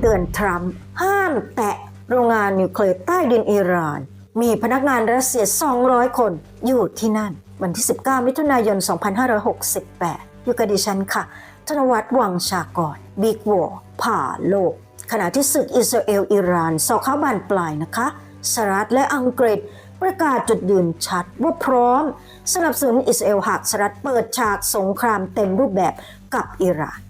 เตือนทรัมป์ห้ามแตะโรงงานนิวเคลียร์ใต้ดินอิหร่าน มีพนักงานรัสเซีย 200 คนอยู่ที่นั่น วันที่ 19 มิถุนายน 2568 อยู่กับดิฉันค่ะ ธนวัฒน์วังชากรบิ๊กวอผ่าโลก ขณะที่ศึกอิสราเอลอิหร่านสอเข้าบานปลายนะคะสหรัฐและอังกฤษประกาศจุดยืนชัดว่าพร้อม สนับสนุนอิสราเอลหากสหรัฐเปิดฉากสงครามเต็มรูปแบบกับอิหร่าน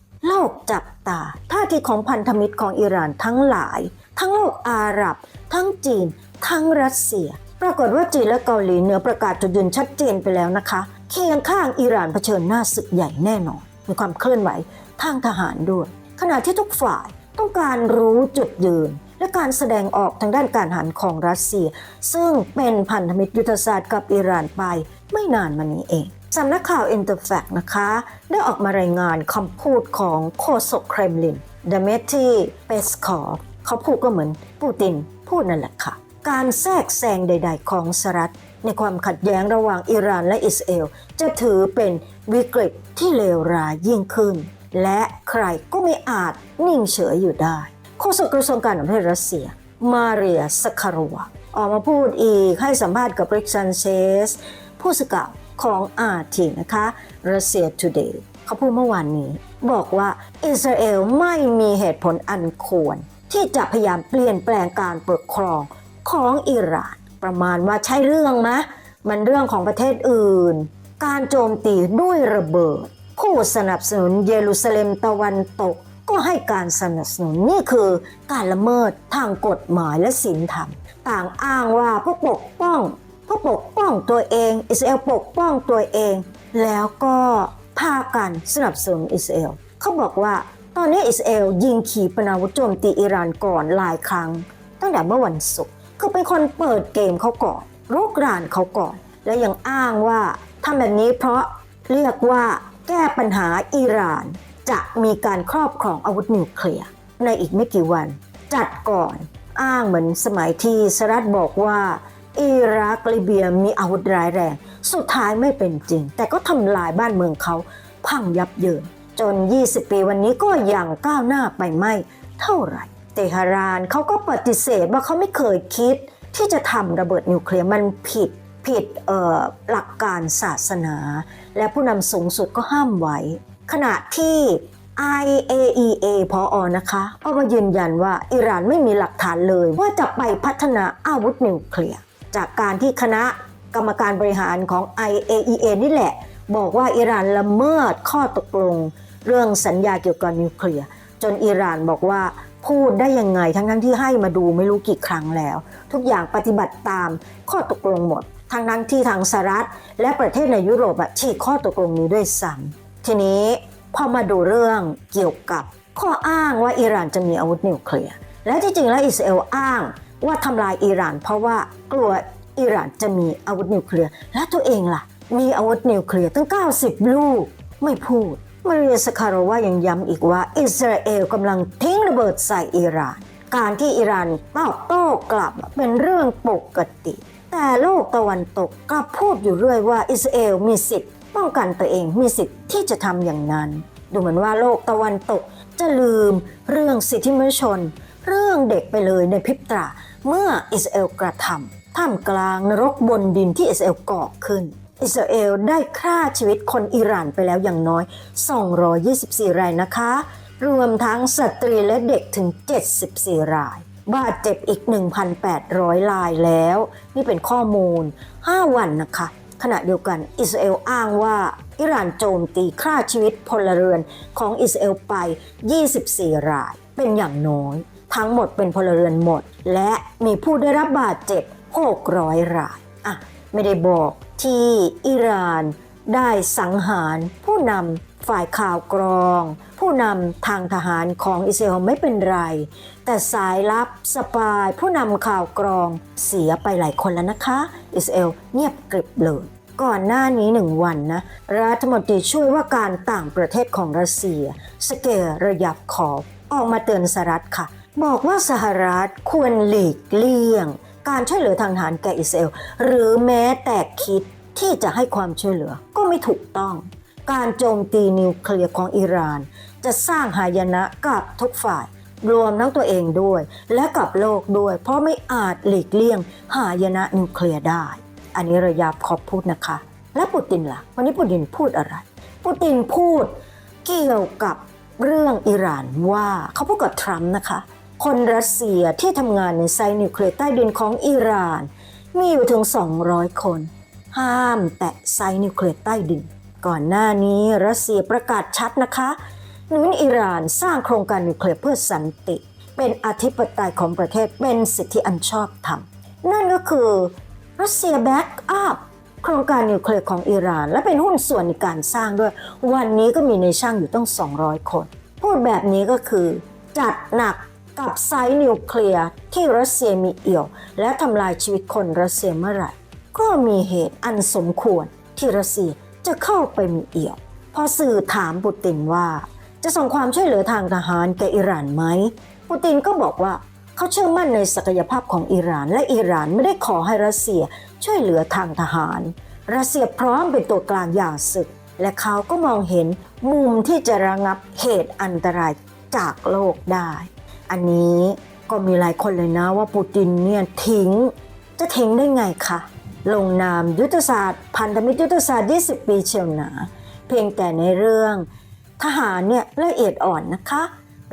กจับตา ท่าทีของพันธมิตรของอิหร่านทั้งหลาย ทั้งโลกอาหรับ ทั้งจีน ทั้งรัสเซีย ปรากฏว่าจีนและเกาหลีเหนือประกาศจุดยืนชัดเจนไปแล้วนะคะ เคียงข้างอิหร่านเผชิญหน้าศึกใหญ่แน่นอน มีความเคลื่อนไหวทางทหารด้วย ขณะที่ทุกฝ่ายต้องการรู้จุดยืน และการแสดงออกทางด้านการหารของรัสเซีย ซึ่งเป็นพันธมิตรยุทธศาสตร์กับอิหร่านไป ไม่นานมานี้เอง สำนักข่าวอินเตอร์แฟกนะคะ ได้ออกมารายงานคำพูดของโฆษกเครมลินดเมทีเปสคอฟเขาพูดก็เหมือนปูตินพูดนั่นแหละค่ะ การแทรกแซงใด ๆ ของสหรัฐ ในความขัดแย้งระหว่างอิหร่านและอิสราเอล จะถือเป็นวิกฤตที่เลวร้ายยิ่งขึ้น และใครก็ไม่อาจนิ่งเฉยอยู่ได้โฆษกกระทรวงการต่างประเทศรัสเซีย มาเรียสคารวาออกมาพูดอีกให้สัมภาษณ์กับริกซันเชสผู้สื่อข่าว ของอาทีนะคะรัสเซีย Today เขาพูดเมื่อวานนี้ บอกว่าอิสราเอลไม่มีเหตุผลอันควร ที่จะพยายามเปลี่ยนแปลงการปกครองของอิหร่าน ประมาณว่าใช่เรื่องมะมันเรื่องของประเทศอื่น การโจมตีด้วยระเบิด ผู้สนับสนุนเยรูซาเล็มตะวันตก ก็ให้การสนับสนุนนี่คือการละเมิดทางกฎหมายและศีลธรรม ต่างอ้างว่าเพื่อปกป้อง เพื่อปกป้องตัวเอง อิสราเอลปกป้องตัวเอง แล้วก็พากันสนับสนุนอิสราเอลเขาบอกว่าตอนนี้อิสราเอลยิงขีปนาวุธโจมตีอิหร่านก่อนหลายครั้ง ตั้งแต่เมื่อวันศุกร์คือเป็นคนเปิดเกมเขาก่อนรุกรานเขาก่อน และยังอ้างว่าทำแบบนี้เพราะเรียกว่าแก้ปัญหาอิหร่าน จะมีการครอบครองอาวุธนิวเคลียร์ในอีกไม่กี่วัน จัดก่อนอ้างเหมือนสมัยที่สหรัฐบอกว่า อิรักลิเบียมีอาวุธร้ายแรง สุดท้ายไม่เป็นจริง แต่ก็ทำลายบ้านเมืองเขา พังยับเยิน จน 20 ปีวันนี้ก็ยังก้าวหน้าไปไม่เท่าไหร่ เตหะรานเขาก็ปฏิเสธว่าเขาไม่เคยคิด ที่จะทำระเบิดนิวเคลียร์มันผิดผิดหลักการศาสนา และผู้นำสูงสุดก็ห้ามไว้ ขณะที่ IAEA พออนะคะออกมายืนยันว่าอิหร่านไม่มีหลักฐานเลยว่าจะไปพัฒนาอาวุธนิวเคลียร์ จากการที่คณะกรรมการบริหารของ IAEA นี่แหละ บอกว่าอิหร่านละเมิดข้อตกลง เรื่องสัญญาเกี่ยวกับนิวเคลียร์จนอิหร่านบอกว่าพูดได้ยังไงทั้งทั้งๆที่ให้มาดูไม่รู้กี่ครั้งแล้ว ทุกอย่างปฏิบัติตามข้อตกลงหมดทั้งทั้งที่ทางสหรัฐ และประเทศในยุโรปฉีกข้อตกลงนี้ด้วยซ้ำทีนี้พอมาดูเรื่องเกี่ยวกับข้ออ้างว่าอิหร่านจะมีอาวุธนิวเคลียร์และที่จริงแล้วอิสราเอลอ้าง ว่าทำลายอิหร่าน เพราะว่ากลัวอิหร่านจะมีอาวุธนิวเคลียร์ และตัวเองล่ะ มีอาวุธนิวเคลียร์ตั้ง 90 ลูก ไม่พูด มาเรียสคาราวายังย้ำอีกว่า อิสราเอลกำลังทิ้งระเบิดใส่อิหร่าน การที่อิหร่านตอบโต้กลับเป็นเรื่องปกติ แต่โลกตะวันตกกลับพูดอยู่เรื่อยว่าอิสราเอลมีสิทธิ์ป้องกันตัวเองมีสิทธิ์ที่จะทำอย่างนั้น ดูเหมือนว่าโลกตะวันตกจะลืมเรื่องสิทธิมนุษยชน เรื่องเด็กไปเลยในพริบตา เมื่ออิสราเอลกระทำท่ามกลางนรกบนดินที่อิสราเอลก่อขึ้น อิสราเอลได้ฆ่าชีวิตคนอิหร่านไปแล้วอย่างน้อย 224 รายนะคะ รวมทั้งสตรีและเด็กถึง 74 ราย บาดเจ็บอีก 1,800 รายแล้ว นี่เป็นข้อมูล 5 วันนะคะ ขณะเดียวกันอิสราเอลอ้างว่าอิหร่านโจมตีฆ่าชีวิตพลเรือนของอิสราเอลไป 24 ราย เป็นอย่างน้อย ทั้งหมดเป็นพลเรือนหมด และมีผู้ได้รับบาดเจ็บ 600 รายอะไม่ได้บอกที่อิหร่านได้สังหารผู้นำฝ่ายข่าวกรอง ผู้นำทางทหารของอิสราเอลไม่เป็นไร แต่สายลับสปายผู้นำข่าวกรองเสียไปหลายคนแล้วนะคะ อิสราเอลเงียบกริบเลยก่อนหน้านี้หนึ่งวันนะ รัฐมนตรีช่วยว่าการต่างประเทศของรัสเซีย สเกลระยับขอบออกมาเตือนสหรัฐค่ะ บอกว่าสหรัฐควรหลีกเลี่ยง การช่วยเหลือทางทหารแก่อิสราเอลหรือแม้แต่คิดที่จะให้ความช่วยเหลือก็ไม่ถูกต้อง การโจมตีนิวเคลียร์ของอิหร่าน จะสร้างหายนะกับทุกฝ่าย รวมทั้งตัวเองด้วย และกับโลกด้วย เพราะไม่อาจหลีกเลี่ยง หายนะนิวเคลียร์ได้ อันนี้ระยาบขอบพูดนะคะ และปูตินล่ะ วันนี้ปูตินพูดอะไรปูตินพูดเกี่ยวกับเรื่องอิหร่านว่าเขาพูดกับทรัมป์นะคะ คนรัสเซียที่ทำงานในไซต์นิวเคลียร์ใต้ดินของอิหร่าน มีอยู่ถึง 200 คน ห้ามแตะไซต์นิวเคลียร์ใต้ดิน ก่อนหน้านี้รัสเซียประกาศชัดนะคะหนุนอิหร่านสร้างโครงการนิวเคลียร์เพื่อสันติ เป็นอธิปไตยของประเทศเป็นสิทธิอันชอบธรรม นั่นก็คือรัสเซียแบ็กอัพโครงการนิวเคลียร์ของอิหร่าน และเป็นหุ้นส่วนในการสร้างด้วย วันนี้ก็มีในช่างอยู่ต้อง 200 คน พูดแบบนี้ก็คือ จัดหนัก กับไซต์นิวเคลียร์ที่รัสเซียมีเอี่ยว และทำลายชีวิตคนรัสเซียเมื่อไหร่ ก็มีเหตุอันสมควรที่รัสเซียจะเข้าไปมีเอี่ยว พอสื่อถามปูตินว่า จะส่งความช่วยเหลือทางทหารแก่อิหร่านไหมปูตินก็บอกว่าเขาเชื่อมั่นในศักยภาพของอิหร่าน และอิหร่านไม่ได้ขอให้รัสเซียช่วยเหลือทางทหาร รัสเซียพร้อมเป็นตัวกลางหย่าศึก และเขาก็มองเห็นมุมที่จะระงับเหตุอันตรายจากโลกได้ อันนี้ก็มีหลายคนเลยนะว่าปูตินเนี่ยทิ้ง จะทิ้งได้ไงคะลงนามยุทธศาสตร์ พันธมิตรยุทธศาสตร์ 20 ปีเชียวหนา เพียงแต่ในเรื่องทหารเนี่ยละเอียดอ่อนนะคะ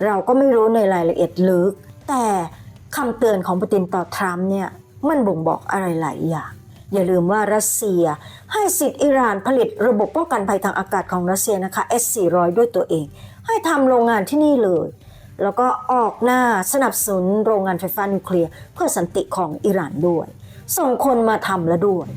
เราก็ไม่รู้ในรายละเอียดลึก แต่คำเตือนของปูตินต่อทรัมป์เนี่ยมันบ่งบอกอะไรหลายอย่างอย่าลืมว่ารัสเซียให้สิทธิ์อิหร่านผลิตระบบป้องกันภัยทางอากาศของรัสเซียนะคะ S400 ด้วยตัวเอง ให้ทำโรงงานที่นี่เลย แล้วก็ออกหน้าสนับสนุนโรงงานไฟฟ้านิวเคลียร์เพื่อสันติของอิหร่านด้วย ส่งคนมาทำแล้วด้วย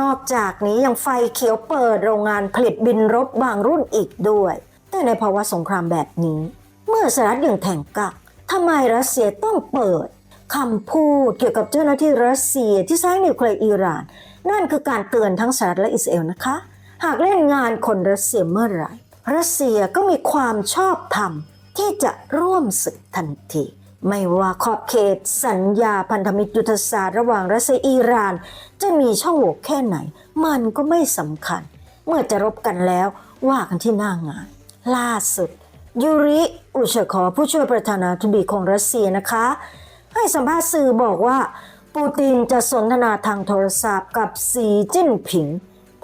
นอกจากนี้ยังไฟเขียวเปิดโรงงานผลิตบินรบบางรุ่นอีกด้วย แต่ในภาวะสงครามแบบนี้ เมื่อสหรัฐยังแข่งกักทำไมรัสเซียต้องเปิดคำพูดเกี่ยวกับเจ้าหน้าที่รัสเซียที่ใช้นิวเคลียร์อิหร่าน นั่นคือการเตือนทั้งสหรัฐและอิสราเอลนะคะ หากเล่นงานคนรัสเซียเมื่อไหร่รัสเซียก็มีความชอบธรรม ที่จะร่วมศึกทันที ไม่ว่าขอบเขตสัญญาพันธมิตรยุทธศาสตร์ระหว่างรัสเซียอิหร่าน จะมีช่องโหว่แค่ไหน มันก็ไม่สำคัญ เมื่อจะรบกันแล้วว่ากันที่หน้างาน ล่าสุด ยูริอุชคอผู้ช่วยประธานาธิบดีของรัสเซียนะคะ ให้สัมภาษณ์สื่อบอกว่า ปูตินจะสนทนาทางโทรศัพท์กับสีจิ้นผิง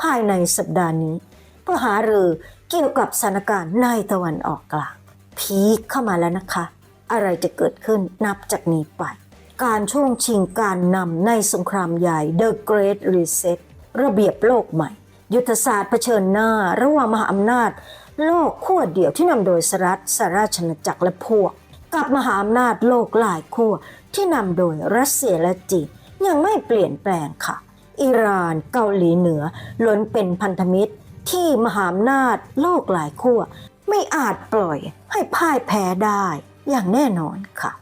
ภายในสัปดาห์นี้ เพื่อหารือเกี่ยวกับสถานการณ์ในตะวันออกกลาง พีคเข้ามาแล้วนะคะ อะไรจะเกิดขึ้นนับจากนี้ไป การช่วงชิงการนำในสงครามใหญ่ The Great Reset ระเบียบโลกใหม่ ยุทธศาสตร์เผชิญหน้า ระหว่างมหาอำนาจ โลกขั้วเดียวที่นำโดยสหรัฐสหราชอาณาจักรและพวก กับมหาอำนาจโลกหลายขั้วที่นำโดยรัสเซียและจีนยังไม่เปลี่ยนแปลงค่ะ อิหร่านเกาหลีเหนือล้วนเป็นพันธมิตรที่มหาอำนาจโลกหลายขั้ว ไม่อาจปล่อยให้พ่ายแพ้ได้อย่างแน่นอนค่ะ